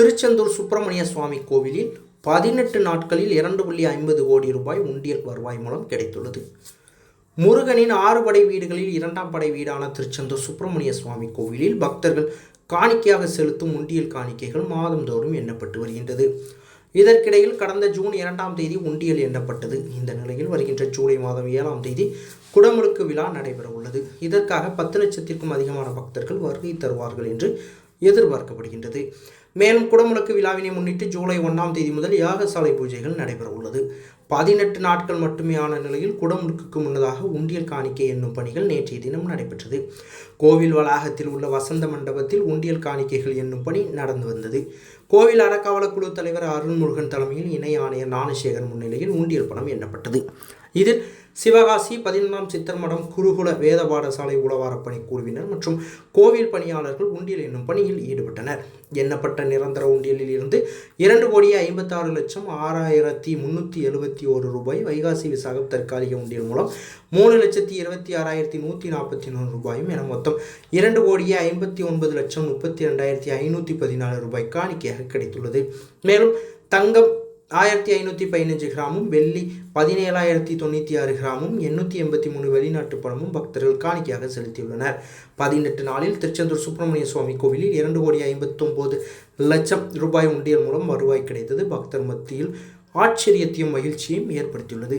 திருச்செந்தூர் சுப்பிரமணிய சுவாமி கோவிலில் பதினெட்டு நாட்களில் இரண்டு புள்ளி ஐம்பது கோடி ரூபாய் உண்டியல் வருவாய் மூலம் கிடைத்துள்ளது. முருகனின் ஆறு படை வீடுகளில் இரண்டாம் படை வீடான திருச்செந்தூர் சுப்பிரமணிய சுவாமி கோவிலில் பக்தர்கள் காணிக்கையாக செலுத்தும் உண்டியல் காணிக்கைகள் மாதந்தோறும் எண்ணப்பட்டு வருகின்றது. இதற்கிடையில் கடந்த ஜூன் இரண்டாம் தேதி உண்டியல் எண்ணப்பட்டது. இந்த நிலையில் வருகின்ற ஜூலை மாதம் ஏழாம் தேதி குடமுழுக்கு விழா நடைபெற உள்ளது இதற்காக பத்து லட்சத்திற்கும் அதிகமான பக்தர்கள் வருகை தருவார்கள் என்று எதிர்பார்க்கப்படுகின்றது. மேலும் குடமுழுக்கு விழாவினை முன்னிட்டு ஜூலை ஒன்றாம் தேதி முதல் யாகசாலை பூஜைகள் நடைபெற உள்ளது பதினெட்டு நாட்கள் மட்டுமே ஆன நிலையில் குடமுழுக்குக்கு முன்னதாக உண்டியல் காணிக்கை என்னும் பணிகள் நேற்றைய தினம் நடைபெற்றது. கோவில் வளாகத்தில் உள்ள வசந்த மண்டபத்தில் உண்டியல் காணிக்கைகள் என்னும் பணி நடந்து வந்தது. கோவில் அறக்காவல குழு தலைவர் அருள்முருகன் தலைமையில் இணை ஆணையர் ஞானசேகர் முன்னிலையில் உண்டியல் பணம் எண்ணப்பட்டது. இதில் சிவகாசி பதினொன்றாம் சித்தர்மடம் குருகுல வேத பாடசாலை உளவாரப் பணி குழுவினர் மற்றும் கோவில் பணியாளர்கள் உண்டியல் என்னும் பணியில் ஈடுபட்டனர். எண்ணப்பட்ட நிரந்தர உண்டியலில் இருந்து இரண்டு கோடியே ஐம்பத்தாறு லட்சம் ஆறாயிரத்தி முன்னூற்றி எழுபத்தி ஒரு ரூபாய் வைகாசி விசாகம் தற்காலிக உண்டியல் மூலம் மூணு லட்சத்தி இருபத்தி ஆறாயிரத்தி நூற்றி நாற்பத்தி மூணு ரூபாயும் என மொத்தம் இரண்டு கோடியே ஐம்பத்தி ஒன்பது லட்சம் முப்பத்தி ரெண்டாயிரத்தி ஐநூற்றி பதினாலு ரூபாய் காணிக்கையாக கிடைத்துள்ளது. மேலும் தங்கம் ஆயிரத்தி ஐநூற்றி பதினஞ்சு கிராமும் வெள்ளி பதினேழாயிரத்தி தொண்ணூற்றி ஆறு கிராமும் எண்ணூற்றி எண்பத்தி மூணு வெளிநாட்டு பணமும் பக்தர்கள் காணிக்கையாக செலுத்தியுள்ளனர். பதினெட்டு நாளில் திருச்செந்தூர் சுப்பிரமணிய சுவாமி கோவிலில் இரண்டு கோடி ஐம்பத்தொம்போது லட்சம் ரூபாய் உண்டியல் மூலம் வருவாய் கிடைத்தது. பக்தர் மத்தியில் ஆச்சரியத்தையும் மகிழ்ச்சியும் ஏற்படுத்தியுள்ளது.